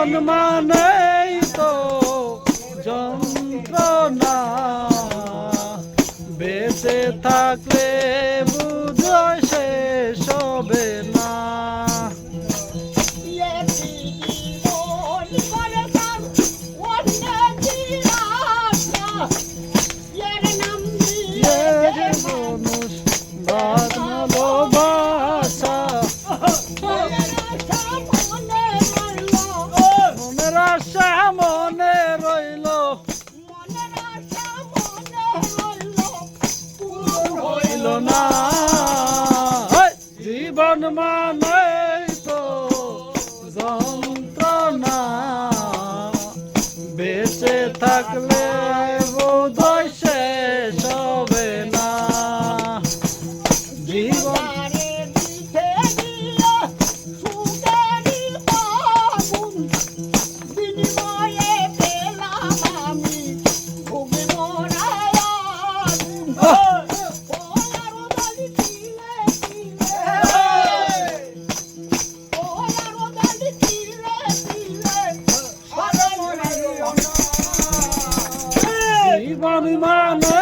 জীবন মানেই তো যন্ত্রণা। বেঁচে থাকলে বুঝো শেষ হবে না। জীবন মানে তো যন্ত্রণা বেঁচে থাকলে বোধহয় শেষ হবে না। জীবন keep on in my.